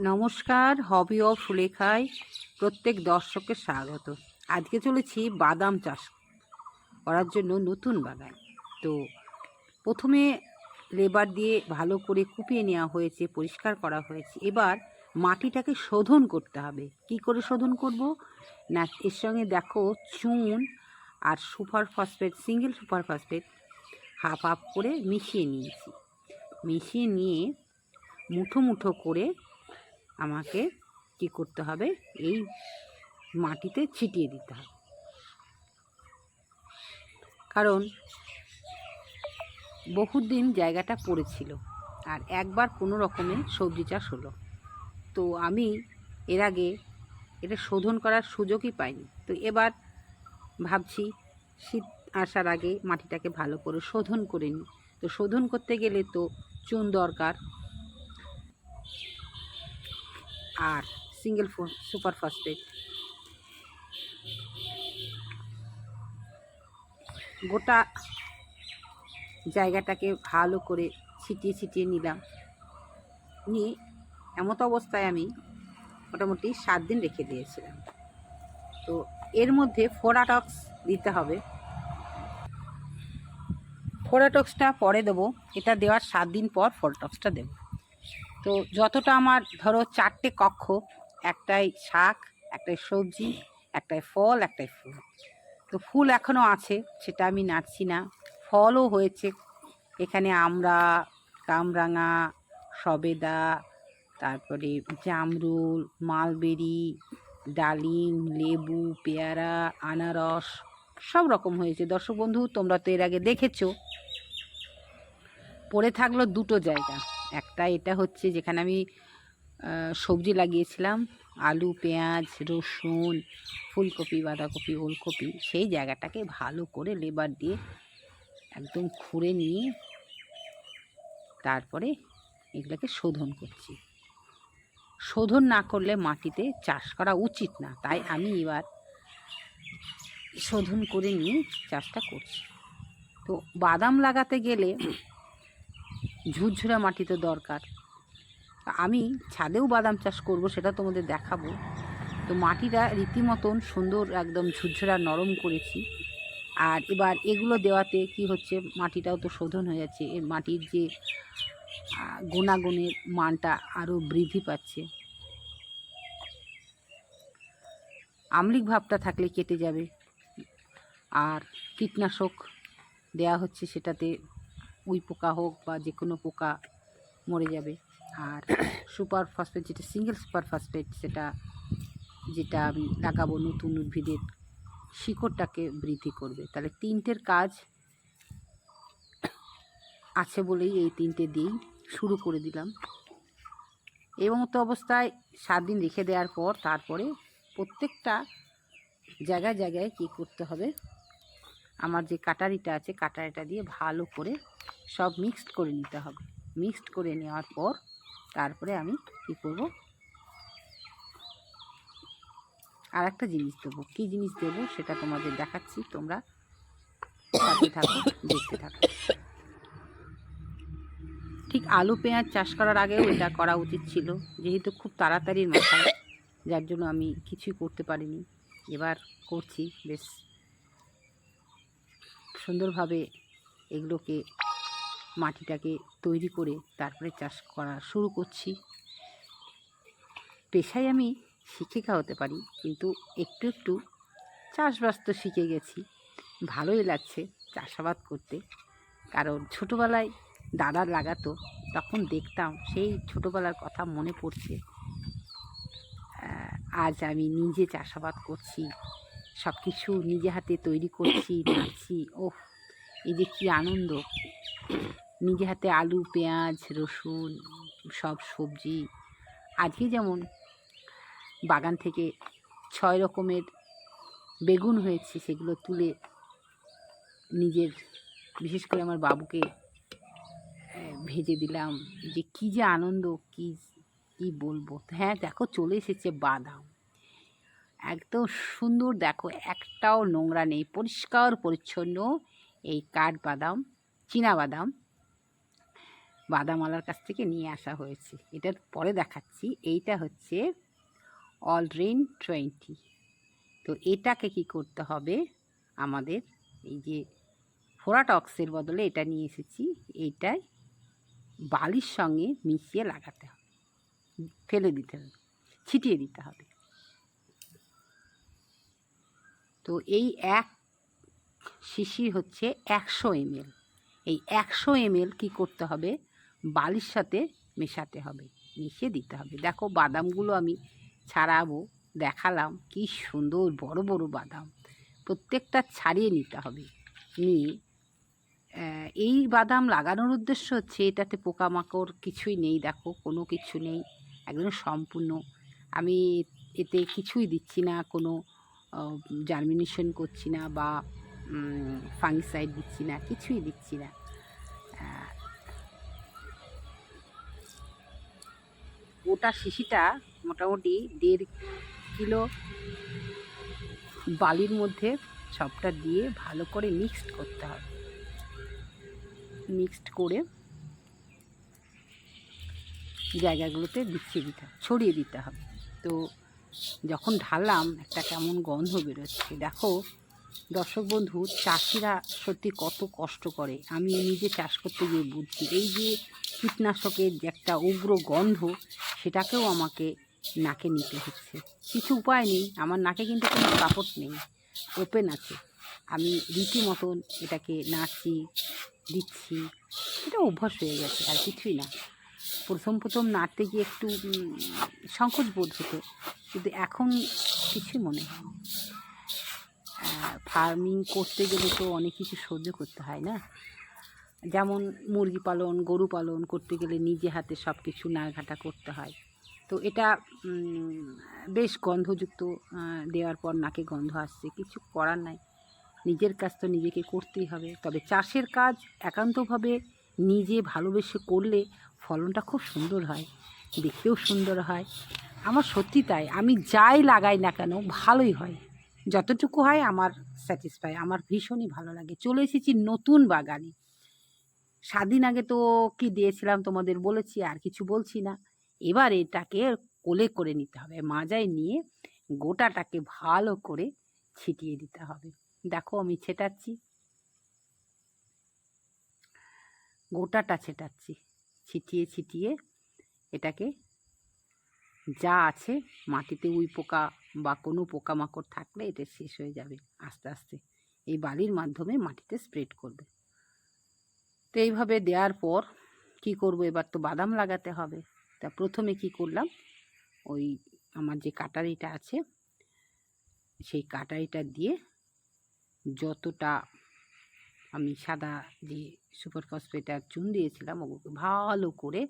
নমস্কার, hobby of সুলেখায় প্রত্যেক দর্শককে স্বাগত। আজকে চলেছি বাদাম চাষ করার জন্য নতুন বাগান। তো প্রথমে লেবার দিয়ে ভালো করে কুপিয়ে নেওয়া হয়েছে, পরিষ্কার করা হয়েছে। এবার মাটিটাকে শোধন করতে হবে। কি করে শোধন করব? না, এর সঙ্গে দেখো চুন আর super phosphate, single super phosphate half half করে মিশিয়ে নিয়েছি। মিশিয়ে নিয়ে মুঠো মুঠো করে আমাকে কি করতে হবে? এই মাটিতে ছিটিয়ে দিতে হবে। কারণ বহুদিন জায়গাটা পড়েছিল আর একবার কোনো রকমে সবজি চাষ হলো। তো আমি এর আগে এটা শোধন করার সুযোগই পাইনি। তো এবার ভাবছি শীত আসার আগে মাটিটাকে ভালো করে শোধন করে নিই। তো শোধন করতে গেলে তো চুন দরকার। আর সিঙ্গেল সুপার ফসফেট। গোটা জায়গাটাকে ভালো করে ছিটিয়ে ছিটিয়ে নিলাম। নিয়ে এমত অবস্থায় আমি মোটামুটি সাত দিন রেখে দিয়েছিলাম। তো এর মধ্যে ফোরাটক্স দিতে হবে। ফোরাটক্সটা পরে দেবো। এটা দেওয়ার সাত দিন পর ফোরাটক্সটা দেবো। তো যতটা আমার ধরো চারটে কক্ষ, একটাই শাক, একটাই সবজি, একটাই ফল, একটাই ফুল। তো ফুল এখনও আছে, সেটা আমি নাড়ছি না। ফলও হয়েছে। এখানে আমরা, কামরাঙা, সবেদা, তারপরে জামরুল, মালবেরি, ডালিম, লেবু, পেয়ারা, আনারস, সব রকম হয়েছে। দর্শক বন্ধু, তোমরা তো এর আগে দেখেছ। পড়ে থাকল দুটো জায়গা। একটা এটা হচ্ছে যেখানে আমি সবজি লাগিয়েছিলাম, আলু, পেঁয়াজ, রসুন, ফুলকপি, বাঁধাকপি, ওলকপি, সেই জায়গাটাকে ভালো করে লেবার দিয়ে একদম খুঁড়ে নিয়ে তারপরে এগুলোকে শোধন করছি। শোধন না করলে মাটিতে চাষ করা উচিত না, তাই আমি এবার শোধন করে নিয়ে চাষটা করছি। তো বাদাম লাগাতে গেলে ঝুরঝুরা মাটি তো দরকার। আমি ছাদেও বাদাম চাষ করব, সেটা তোমাদের দেখাবো। তো মাটিটা রীতিমতন সুন্দর একদম ঝুরঝুরা নরম করেছি। আর এবার এগুলো দেওয়াতে কি হচ্ছে, মাটিটাও তো শোধন হয়ে যাচ্ছে। এর মাটির যে গুণাগুণের মানটা আরও বৃদ্ধি পাচ্ছে। আমলিক ভাবটা থাকলে কেটে যাবে। আর কীটনাশক দেয়া হচ্ছে সেটাতে উই পোকা হোক বা যে কোনো পোকা মরে যাবে। আর সুপার ফসফেট যেটা, সিঙ্গেল সুপার ফসফেট সেটা, যেটা আমি লাগাবো নতুন উদ্ভিদের শিকড়টাকে বৃদ্ধি করবে। তাহলে তিনটের কাজ আছে বলেই এই তিনটে দিয়েই শুরু করে দিলাম। এবং তো অবস্থায় সাত দিন রেখে দেওয়ার পর তারপরে প্রত্যেকটা জায়গায় জায়গায় কী করতে হবে? আমার যে কাটারিটা আছে, কাটারিটা দিয়ে ভালো করে সব মিক্সড করে নিতে হবে। মিক্সড করে নেওয়ার পর তারপরে আমি কী করব? আর একটা জিনিস দেবো। কী জিনিস দেবো সেটা তোমাদের দেখাচ্ছি। তোমরা থাকো, দেখতে থাকো। ঠিক আলু পেঁয়াজ চাষ করার আগেও এটা করা উচিত ছিল। যেহেতু খুব তাড়াতাড়ির মাথায়, যার জন্য আমি কিছুই করতে পারিনি। এবার করছি, বেশ সুন্দরভাবে এগুলোকে মাটিটাকে তৈরি করে তারপরে চাষ করা শুরু করছি। পেশায় আমি শিক্ষিকা হতে পারি, কিন্তু একটু একটু চাষবাস তো শিখে গেছি। ভালোই লাগছে চাষাবাদ করতে। কারণ ছোটোবেলায় দাদা লাগাতো, তখন দেখতাম সেই ছোটোবেলার কথা মনে পড়ছে। আজ আমি নিজে চাষাবাদ করছি সব কিছু নিজে হাতে তৈরি করছি, নাড়ছি, ওহ, এই যে কী আনন্দ। নিজে হাতে আলু, পেঁয়াজ, রসুন, সব সবজি। আজকে যেমন বাগান থেকে ছয় রকমের বেগুন হয়েছে, সেগুলো তুলে নিজের, বিশেষ করে আমার বাবুকে ভেজে দিলাম যে কী যে আনন্দ, কী কী বলব? হ্যাঁ দেখো চলে এসেছে বাদাম। একদম সুন্দর, দেখো একটাও নোংরা নেই, পরিষ্কার, পরিচ্ছন্ন এই কাঠবাদাম চীনা বাদাম। বাদামালার কাছ থেকে নিয়ে আসা হয়েছে। এটার পরে দেখাচ্ছি। এইটা হচ্ছে অলরেন টোয়েন্টি তো এটাকে কি করতে হবে? আমাদের এই যে ফোরাটক্সের বদলে এটা নিয়ে এসেছি। এইটাই বালির সঙ্গে মিশিয়ে লাগাতে হবে। ফেলে দিতে হবে। ছিটিয়ে দিতে হবে। তো এই এক শিশি হচ্ছে একশো এমএল। এই একশো এমএল কী করতে হবে? বালির সাথে মেশাতে হবে, মিশিয়ে দিতে হবে। দেখো বাদামগুলো আমি ছাড়াবো, দেখালাম কি সুন্দর বড় বড় বাদাম। প্রত্যেকটা ছাড়িয়ে নিতে হবে। নিয়ে এই বাদাম লাগানোর উদ্দেশ্য হচ্ছে এটাতে পোকামাকড় কিছুই নেই, দেখো কোনো কিছু নেই, একদম সম্পূর্ণ। আমি এতে কিছুই দিচ্ছি না, কোনো জার্মিনেশন করছি না বা ফাঙ্গিসাইড দিচ্ছি না, কিছুই দিচ্ছি না। গোটা শিশিটা মোটামুটি দেড় কিলো বালির মধ্যে সবটা দিয়ে ভালো করে মিক্সড করতে হবে। মিক্সড করে জায়গাগুলোতে বিছিয়ে দিতে হবে, ছড়িয়ে দিতে হবে। তো যখন ঢাললাম, একটা কেমন গন্ধ বেরোচ্ছে। দেখো দর্শক বন্ধু, চাষিরা সত্যি কত কষ্ট করে। আমি নিজে চাষ করতে গিয়ে বুঝছি। এই যে কীটনাশকের যে একটা উগ্র গন্ধ, সেটাকেও আমাকে নাকে নিতে হচ্ছে। কিছু উপায় নেই, আমার নাকে কিন্তু কোনো সাপোর্ট নেই ওপেন আছে। আমি রীতিমতন এটাকে নাচি দিচ্ছি, এটা অভ্যাস হয়ে গেছে, আর কিছুই না। প্রথম প্রথম নাড়তে গিয়ে একটু সংকোচ বোধ হতো, কিন্তু এখন কিছুই মনে হয়। ফার্মিং করতে গেলে তো অনেক কিছু সহ্য করতে হয় না। যেমন মুরগি পালন, গরু পালন করতে গেলে নিজে হাতে সব কিছু নাড়ঘাটা করতে হয়। তো এটা বেশ গন্ধযুক্ত দেওয়ার পর নাকে গন্ধ আসছে। কিছু করার নাই। নিজের কাজ তো নিজেকে করতেই হবে। তবে চাষের কাজ একান্তভাবে নিজে ভালোবেসে করলে ফলনটা খুব সুন্দর হয়। দেখতেও সুন্দর হয়। আমার সত্যি তাই। আমি যাই লাগাই না কেন, ভালোই হয়। যতটুকু হয় আমার স্যাটিসফাই আমার ভীষণই ভালো লাগে। চলে এসেছি নতুন বাগানে। স্বাধীন আগে তো কি দিয়েছিলাম তোমাদের বলেছি, আর কিছু বলছি না। এবার এটাকে কোলে করে নিতে হবে, মাজায় নিয়ে গোটাটাকে ভালো করে ছিটিয়ে দিতে হবে। দেখো আমি ছেটাচ্ছি। গোটাটা ছেটাচ্ছি। ছিটিয়ে ছিটিয়ে এটাকে যা আছে মাটিতে উই পোকা বা কোনো পোকামাকড় থাকলে এটা শেষ হয়ে যাবে আস্তে আস্তে। এই বালির মাধ্যমে মাটিতে স্প্রেড করবে। তো এইভাবে দেওয়ার পর কি করব? এবার তো বাদাম লাগাতে হবে। তা প্রথমে কি করলাম? ওই আমার যে কাটারিটা আছে, সেই কাটারিটা দিয়ে যতটা আমি সাদা যে সুপার ফসফেটার চুন দিয়েছিলাম, ওগুলোকে ভালো করে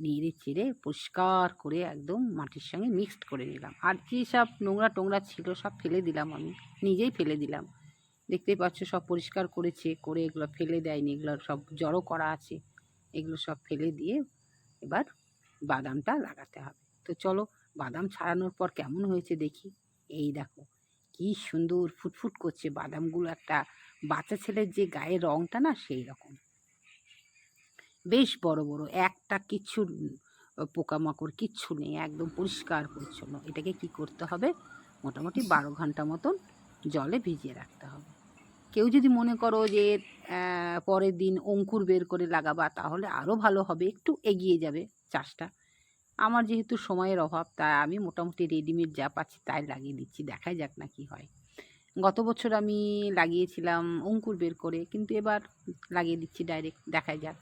নেড়ে চেড়ে পরিষ্কার করে একদম মাটির সঙ্গে মিক্সড করে নিলাম। আর যে সব নোংরা টোংরা ছিল সব ফেলে দিলাম আমি, নিজেই ফেলে দিলাম। দেখতেই পাচ্ছ সব পরিষ্কার করেছে, করে এগুলো ফেলে দেয়নি, এগুলো সব জড়ো করা আছে। এগুলো সব ফেলে দিয়ে এবার বাদামটা লাগাতে হবে। তো চলো বাদাম ছাড়ানোর পর কেমন হয়েছে দেখি। এই দেখো, কি সুন্দর ফুটফুট করছে বাদামগুলো। একটা বাচ্চা ছেলের যে গায়ের রঙটা না সেই রকম বেশ বড় বড়। একটা কিচ্ছু পোকামাকড় কিচ্ছু নেই, একদম পরিষ্কার, পরিচ্ছন্ন। এটাকে কি করতে হবে? মোটামুটি বারো ঘণ্টা মতন জলে ভিজিয়ে রাখতে হবে। কেউ যদি মনে করো যে পরের দিন অঙ্কুর বের করে লাগাবা, তাহলে আরও ভালো হবে। একটু এগিয়ে যাবে চাষটা। আমার যেহেতু সময়ের অভাব, তাই আমি মোটামুটি রেডিমেড যা পাচ্ছি তাই লাগিয়ে দিচ্ছি। দেখাই যাক না কি হয়। গত বছর আমি লাগিয়েছিলাম অঙ্কুর বের করে, কিন্তু এবার লাগিয়ে দিচ্ছি ডাইরেক্ট। দেখাই যাক।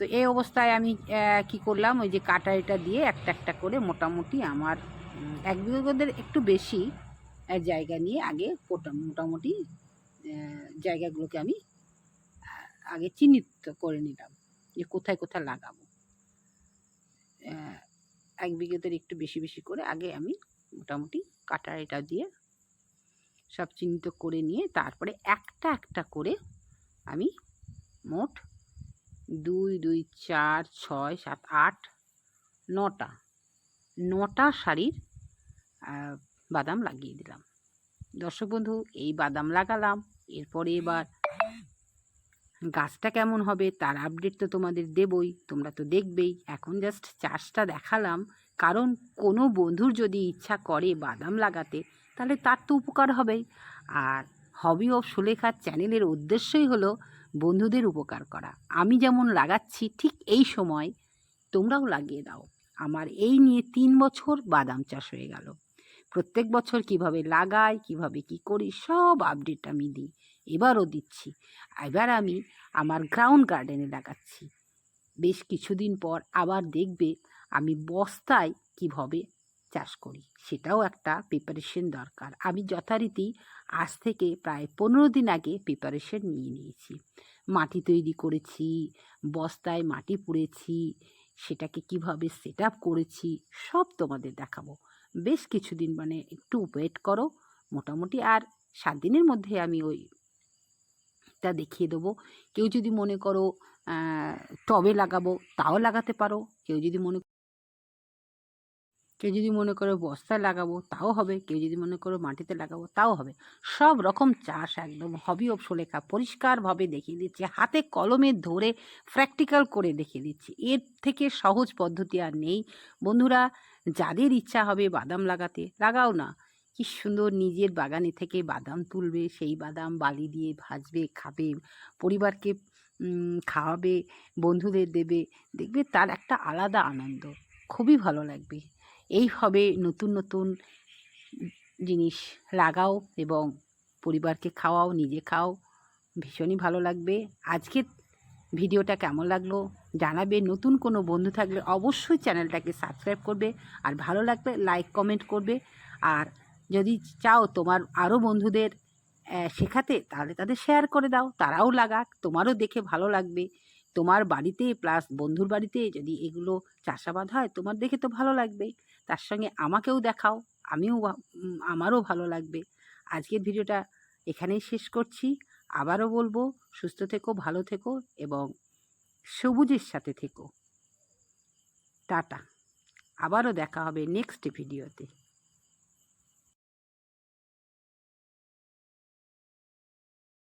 তো এই অবস্থায় আমি কি করলাম, ওই যে কাটারিটা দিয়ে একটা একটা করে মোটামুটি আমার এক বিঘেদের একটু বেশি জায়গা নিয়ে আগে মোটামুটি জায়গাগুলোকে আমি আগে চিহ্নিত করে নিলাম যে কোথায় কোথায় লাগাবো। এক বিঘেদের একটু বেশি বেশি করে আগে আমি মোটামুটি কাটারিটা দিয়ে সব চিহ্নিত করে নিয়ে তারপরে একটা একটা করে আমি মোট দুই দুই, চার, ছয়, সাত, আট, নটা। নটা শাড়ির বাদাম লাগিয়ে দিলাম। দর্শক বন্ধু, এই বাদাম লাগালাম। এরপরে এবার গাছটা কেমন হবে তার আপডেট তো তোমাদের দেবই, তোমরা তো দেখবেই। এখন জাস্ট চাষটা দেখালাম। কারণ কোনো বন্ধুর যদি ইচ্ছা করে বাদাম লাগাতে, তাহলে তার তো উপকার হবেই। আর হবি অফ সুলেখার চ্যানেলের উদ্দেশ্যই হলো বন্ধুদের উপকার করা। আমি যেমন লাগাচ্ছি, ঠিক এই সময় তোমরাও লাগিয়ে দাও। আমার এই নিয়ে তিন বছর বাদাম চাষ হয়ে গেল। প্রত্যেক বছর কীভাবে লাগাই, কীভাবে কি করি, সব আপডেট আমি দিই। এবারও দিচ্ছি। এবার আমি আমার গ্রাউন্ড গার্ডেনে লাগাচ্ছি। বেশ কিছুদিন পর আবার দেখবে আমি বস্তায় কীভাবে চাষ করি। সেটাও একটা প্রিপারেশন দরকার। আমি যথারীতি আজ থেকে প্রায় পনেরো দিন আগে প্রিপারেশন নিয়ে নিয়েছি। মাটি তৈরি করেছি, বস্তায় মাটি পুড়েছি, সেটাকে কীভাবে সেট আপ করেছি, সব তোমাদের দেখাবো। বেশ কিছুদিন মানে একটু ওয়েট করো, মোটামুটি আর সাত দিনের মধ্যে আমি ওই টা দেখিয়ে দেবো। কেউ যদি মনে করো টবে লাগাবো, তাও লাগাতে পারো। কেউ যদি মনে কেউ যদি মনে করো বস্তায় লাগাবো, তাও হবে। কেউ যদি মনে করো মাটিতে লাগাবো, তাও হবে। সব রকম চাষ একদম হবি অফ সুলেখা পরিষ্কারভাবে দেখিয়ে দিচ্ছে। হাতে কলমে ধরে প্র্যাকটিক্যাল করে দেখিয়ে দিচ্ছে। এর থেকে সহজ পদ্ধতি আর নেই। বন্ধুরা, যাদের ইচ্ছা হবে বাদাম লাগাতে, লাগাও না। কি সুন্দর নিজের বাগানে থেকে বাদাম তুলবে, সেই বাদাম বালি দিয়ে ভাজবে, খাবে, পরিবারকে খাওয়াবে, বন্ধুদের দেবে। দেখবে তার একটা আলাদা আনন্দ। খুবই ভালো লাগবে। এইভাবে নতুন নতুন জিনিস। লাগাও এবং পরিবারকে খাওয়াও, নিজে খাও। ভীষণই ভালো লাগবে। আজকের ভিডিওটা কেমন লাগল জানাবে। নতুন কোনো বন্ধু থাকলে অবশ্যই চ্যানেলটাকে সাবস্ক্রাইব করবে। আর ভালো লাগলে লাইক, কমেন্ট করবে। আর যদি চাও তোমার আরও বন্ধুদের শেখাতে, তাহলে তাদের শেয়ার করে দাও। তারাও লাগাক, তোমারও দেখে ভালো লাগবে। তোমার বাড়িতে প্লাস বন্ধুর বাড়িতে যদি এগুলো চাষাবাদ হয়, তোমার দেখে তো ভালো লাগবে। তার সঙ্গে আমাকেও দেখাও, আমিও আমারও ভালো লাগবে। আজকের ভিডিওটা এখানেই শেষ করছি। আবারও বলব, সুস্থ থেকো, ভালো থেকো এবং সবুজের সাথে থেকো। টাটা। আবারও দেখা হবে নেক্সট ভিডিওতে